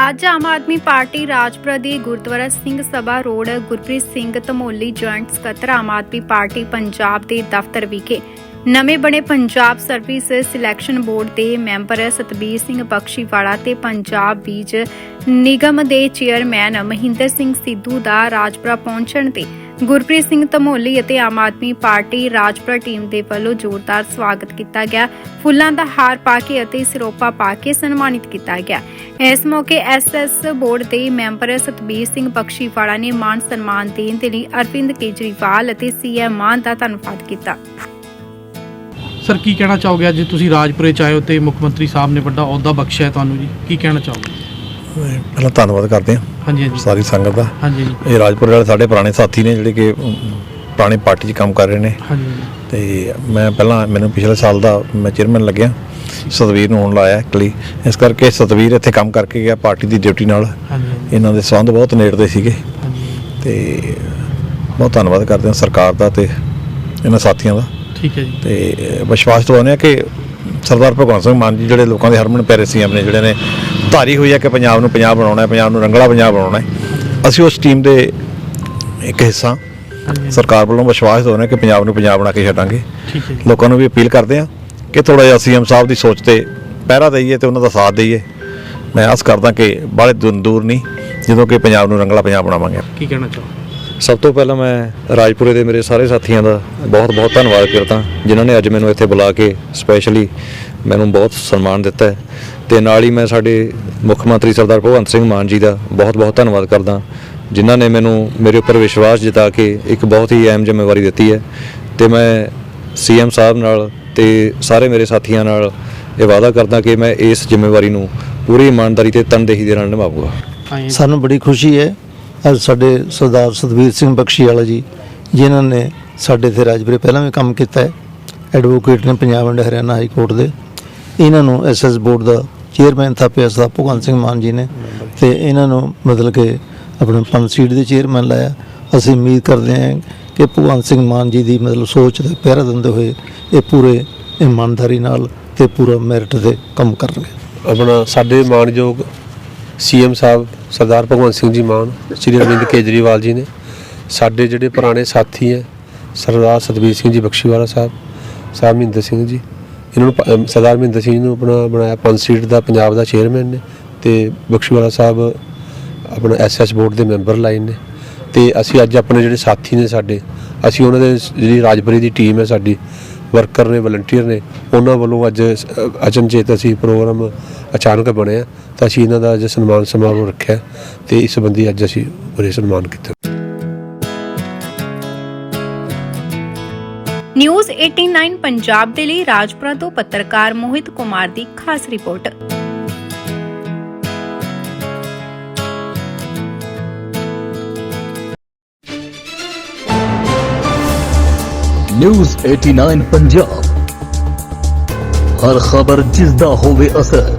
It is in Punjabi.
ਅੱਜ ਆਮ ਆਦਮੀ ਪਾਰਟੀ ਰਾਜਪੁਰਾ ਦੀ ਗੁਰਦੁਆਰਾ ਸਿੰਘ ਸਭਾ ਰੋਡ ਗੁਰਪ੍ਰੀਤ ਸਿੰਘ ਧਮੋਲੀ ਜੁਆਇੰਟ ਸਕੱਤਰ ਆਮ ਆਦਮੀ ਪਾਰਟੀ ਪੰਜਾਬ ਦੇ ਦਫ਼ਤਰ ਵਿਖੇ ਨਵੇਂ ਬਣੇ ਪੰਜਾਬ ਸਰਵਿਸ ਸਿਲੈਕਸ਼ਨ ਬੋਰਡ ਦੇ ਮੈਂਬਰ ਸਤਬੀਰ ਸਿੰਘ ਬਖਸ਼ੀਵਾਲਾ ਤੇ ਪੰਜਾਬ ਬੀਜ ਨਿਗਮ ਦੇ ਚੇਅਰਮੈਨ ਮਹਿੰਦਰ ਸਿੰਘ ਸਿੱਧੂ ਦਾ ਰਾਜਪੁਰਾ ਪਹੁੰਚਣ ਤੇ ਗੁਰਪ੍ਰੀਤ ਸਿੰਘ ਧਮੋਲੀ ਅਤੇ ਆਮ ਆਦਮੀ ਪਾਰਟੀ ਰਾਜਪੁਰਾ ਟੀਮ ਦੇ ਵੱਲੋਂ ਜ਼ੋਰਦਾਰ ਸਵਾਗਤ ਕੀਤਾ ਗਿਆ। ਫੁੱਲਾਂ ਦਾ ਹਾਰ ਪਾ ਕੇ ਅਤੇ ਸਿਰੋਪਾ ਪਾ ਕੇ ਸਨਮਾਨਿਤ ਕੀਤਾ ਗਿਆ। ਇਸ ਮੌਕੇ ਐਸਐਸ ਬੋਰਡ ਦੇ ਮੈਂਬਰ ਸਤਬੀਰ ਸਿੰਘ ਬਖਸ਼ੀਵਾੜਾ ਨੇ ਮਾਨ ਸਨਮਾਨ ਦੇਣ ਦੇ ਲਈ ਅਰਵਿੰਦ ਕੇਜਰੀਵਾਲ ਅਤੇ ਸੀਐਮ ਮਾਨ ਦਾ ਧੰਨਵਾਦ ਕੀਤਾ। ਸਰ, ਕੀ ਕਹਿਣਾ ਚਾਹੋਗੇ? ਅੱਜ ਤੁਸੀਂ ਰਾਜਪੁਰੇ ਚ ਆਏ ਹੋ ਤੇ ਮੁੱਖ ਮੰਤਰੀ ਸਾਹਿਬ ਨੇ ਵੱਡਾ ਅਹੁਦਾ ਬਖਸ਼ਿਆ ਤੁਹਾਨੂੰ ਜੀ। ਕੀ ਕਹਿਣਾ ਚਾਹੋਗੇ? ਪਹਿਲਾਂ ਧੰਨਵਾਦ ਕਰਦੇ ਹਾਂ ਹਾਂਜੀ ਹਾਂਜੀ। ਸਾਰੀ ਸੰਗਤ ਦਾ। ਹਾਂਜੀ। ਇਹ ਰਾਜਪੁਰ ਵਾਲੇ ਸਾਡੇ ਪੁਰਾਣੇ ਸਾਥੀ ਨੇ ਜਿਹੜੇ ਕਿ ਪੁਰਾਣੀ ਪਾਰਟੀ 'ਚ ਕੰਮ ਕਰ ਰਹੇ ਨੇ। ਹਾਂਜੀ। ਤੇ ਮੈਂ ਪਹਿਲਾਂ ਮੈਨੂੰ ਪਿਛਲੇ ਸਾਲ ਦਾ ਮੈਂ ਚੇਅਰਮੈਨ ਲੱਗਿਆ ਸਤਵੀਰ ਨੂੰ ਹੁਣ ਲਾਇਆ ਐਕਚੁਅਲੀ ਇਸ ਕਰਕੇ ਸਤਵੀਰ ਇੱਥੇ ਕੰਮ ਕਰਕੇ ਗਿਆ ਪਾਰਟੀ ਦੀ ਡਿਊਟੀ ਨਾਲ। ਇਹਨਾਂ ਦੇ ਸੰਬੰਧ ਬਹੁਤ ਨੇੜਦੇ ਸੀਗੇ। ਹਾਂਜੀ। ਤੇ ਬਹੁਤ ਧੰਨਵਾਦ ਕਰਦੇ ਹਾਂ ਸਰਕਾਰ ਦਾ ਤੇ ਇਹਨਾਂ ਸਾਥੀਆਂ ਦਾ। ਠੀਕ ਹੈ ਜੀ। ਤੇ ਵਿਸ਼ਵਾਸ ਦਿਵਾਉਂਦੇ ਹਾਂ ਕਿ ਸਰਦਾਰ ਭਗਵੰਤ ਸਿੰਘ ਮਾਨ ਜੀ ਜਿਹੜੇ ਲੋਕਾਂ ਦੇ ਹਰਮਨ ਪਿਆਰੇ ਸੀ ਆਪਣੇ ਜਿਹੜੇ ਨੇ ਧਾਰੀ ਹੋਈ ਹੈ ਕਿ ਪੰਜਾਬ ਨੂੰ ਪੰਜਾਬ ਬਣਾਉਣਾ ਹੈ ਪੰਜਾਬ ਨੂੰ ਰੰਗਲਾ ਪੰਜਾਬ ਬਣਾਉਣਾ ਹੈ। ਅਸੀਂ ਉਸ ਟੀਮ ਦੇ ਇੱਕ ਹਿੱਸਾ ਸਰਕਾਰ ਵੱਲੋਂ ਵਿਸ਼ਵਾਸ ਹਾਂ ਕਿ ਪੰਜਾਬ ਨੂੰ ਪੰਜਾਬ ਬਣਾ ਕੇ ਛੱਡਾਂਗੇ। ਲੋਕਾਂ ਨੂੰ ਵੀ ਅਪੀਲ ਕਰਦੇ ਹਾਂ ਕਿ ਥੋੜਾ ਜਿਹਾ ਸੀਐਮ ਸਾਹਿਬ ਦੀ ਸੋਚ ਤੇ ਪਹਿਰਾ ਦਈਏ ਤੇ ਉਹਨਾਂ ਦਾ ਸਾਥ ਦਈਏ। ਮੈਂ ਆਸ ਕਰਦਾ ਕਿ ਬਾਹਲੇ ਦੂਰ ਨਹੀਂ ਜਦੋਂ ਕਿ ਪੰਜਾਬ ਨੂੰ ਰੰਗਲਾ ਪੰਜਾਬ ਬਣਾਵਾਂਗੇ। ਕੀ ਕਹਿਣਾ ਚਾਹੋ ਸਭ ਤੋਂ ਪਹਿਲਾਂ ਮੈਂ ਰਾਜਪੁਰੇ ਦੇ ਮੇਰੇ ਸਾਰੇ ਸਾਥੀਆਂ ਦਾ ਬਹੁਤ-ਬਹੁਤ ਧੰਨਵਾਦ ਕਰਦਾ, ਜਿਨ੍ਹਾਂ ਨੇ ਅੱਜ ਮੈਨੂੰ ਇੱਥੇ ਬੁਲਾ ਕੇ ਸਪੈਸ਼ਲੀ ਮੈਨੂੰ ਬਹੁਤ ਸਨਮਾਨ ਦਿੱਤਾ ਹੈ। ਤੇ ਨਾਲ ਹੀ ਮੈਂ ਸਾਡੇ ਮੁੱਖ ਮੰਤਰੀ ਸਰਦਾਰ ਭਗਵੰਤ ਸਿੰਘ ਮਾਨ ਜੀ ਦਾ ਬਹੁਤ-ਬਹੁਤ ਧੰਨਵਾਦ ਕਰਦਾ, ਜਿਨ੍ਹਾਂ ਨੇ ਮੈਨੂੰ ਮੇਰੇ ਉੱਪਰ ਵਿਸ਼ਵਾਸ ਜਤਾ ਕੇ ਇੱਕ ਬਹੁਤ ਹੀ ਅਹਿਮ ਜ਼ਿੰਮੇਵਾਰੀ ਦਿੱਤੀ ਹੈ। ਤੇ ਮੈਂ ਸੀਐਮ ਸਾਹਿਬ ਨਾਲ ਤੇ ਸਾਰੇ ਮੇਰੇ ਸਾਥੀਆਂ ਨਾਲ ਇਹ ਵਾਅਦਾ ਕਰਦਾ ਕਿ ਮੈਂ ਇਸ ਜ਼ਿੰਮੇਵਾਰੀ ਨੂੰ ਪੂਰੀ ਇਮਾਨਦਾਰੀ ਤੇ ਤਨਦੇਹੀ ਦੇ ਨਾਲ ਨਿਭਾਊਂਗਾ। ਸਾਨੂੰ ਬੜੀ ਖੁਸ਼ੀ ਹੈ ਅੱਜ ਸਾਡੇ ਸਰਦਾਰ ਸਤਵੀਰ ਸਿੰਘ ਬਖਸ਼ੀ ਵਾਲਾ ਜੀ, ਜਿਨ੍ਹਾਂ ਨੇ ਸਾਡੇ ਤੇ ਰਾਜਪੁਰੇ ਪਹਿਲਾਂ ਵੀ ਕੰਮ ਕੀਤਾ ਹੈ ਐਡਵੋਕੇਟ ਨੇ Punjab and Haryana high court ਦੇ। ਇਹਨਾਂ ਨੂੰ ਐਸਐਸ ਬੋਰਡ ਦਾ ਚੇਅਰਮੈਨ ਥਾਪਿਆ, ਸਰਦਾਰ ਭਗਵੰਤ ਸਿੰਘ ਮਾਨ ਜੀ ਨੇ। ਤੇ ਇਹਨਾਂ ਨੂੰ ਮਤਲਬ ਕਿ ਆਪਣੇ ਪੰਜ ਸੀਟ ਦੇ ਚੇਅਰਮੈਨ ਲਾਇਆ। ਅਸੀਂ ਉਮੀਦ ਕਰਦੇ ਹਾਂ ਕਿ ਭਗਵੰਤ ਸਿੰਘ ਮਾਨ ਜੀ ਦੀ ਮਤਲਬ ਸੋਚ ਦਾ ਪਹਿਰਾ ਦਿੰਦੇ ਹੋਏ ਇਹ ਪੂਰੇ ਇਮਾਨਦਾਰੀ ਨਾਲ ਤੇ ਪੂਰਾ ਮੈਰਿਟ ਤੇ ਕੰਮ ਕਰਨਗੇ। ਆਪਣਾ ਸਾਡੇ ਮਾਣਯੋਗ ਸੀਐਮ ਸਾਹਿਬ ਸਰਦਾਰ ਭਗਵੰਤ ਸਿੰਘ ਜੀ ਮਾਨ, ਸ਼੍ਰੀ ਅਰਵਿੰਦ ਕੇਜਰੀਵਾਲ ਜੀ ਨੇ, ਸਾਡੇ ਜਿਹੜੇ ਪੁਰਾਣੇ ਸਾਥੀ ਹੈ, ਸਰਦਾਰ ਸਤਬੀਰ ਸਿੰਘ ਜੀ ਬਖਸ਼ੀਵਾਲਾ ਸਾਹਿਬ ਸਾਹਿਬ ਮਹਿੰਦਰ ਸਿੰਘ ਜੀ, ਇਹਨਾਂ ਨੂੰ ਸਰਦਾਰ ਮਹਿੰਦਰ ਸਿੰਘ ਜੀ ਨੂੰ ਆਪਣਾ, ਬਣਾਇਆ ਪੰਜ ਸੀਟ ਦਾ ਪੰਜਾਬ ਦਾ ਚੇਅਰਮੈਨ ਨੇ ਤੇ ਬਖਸ਼ੀਵਾਲਾ ਸਾਹਿਬ ਆਪਣਾ ਐਸਐਸ ਬੋਰਡ ਦੇ ਮੈਂਬਰ ਲਾਈਨ ਨੇ ਤੇ ਅਸੀਂ ਅੱਜ ਆਪਣੇ ਜਿਹੜੇ ਸਾਥੀ ਨੇ ਸਾਡੇ, ਅਸੀਂ ਉਹਨਾਂ ਦੇ ਜਿਹੜੀ ਰਾਜਪੁਰੇ ਦੀ ਟੀਮ ਹੈ ਸਾਡੀ, ਵਰਕਰ ਨੇ, ਵਲੰਟੀਅਰ ਨੇ, ਉਹਨਾਂ ਵੱਲੋਂ ਅੱਜ ਅਚਨਚੇਤ ਅਸੀਂ ਪ੍ਰੋਗਰਾਮ ਅਚਾਨਕ ਬਣਿਆ ਤਾਂ ਅਸੀਂ ਇਹਨਾਂ ਦਾ ਅੱਜ ਸਨਮਾਨ ਸਮਾਰੋਹ ਰੱਖਿਆ ਤੇ ਇਸ ਸੰਬੰਧੀ ਅੱਜ ਅਸੀਂ ਪੂਰੇ ਸਨਮਾਨ ਕੀਤਾ। ਨਿਊਜ਼ 89 ਪੰਜਾਬ ਦੇ ਲਈ ਰਾਜਪੁਰਾ ਤੋਂ ਪੱਤਰਕਾਰ ਮੋਹਿਤ ਕੁਮਾਰ ਦੀ ਖਾਸ ਰਿਪੋਰਟ। ਨਿਊਜ਼ 89 ਪੰਜਾਬ। ਹਰ ਖਬਰ ਜਿਸ ਦਾ ਹੋਵੇ ਅਸਰ।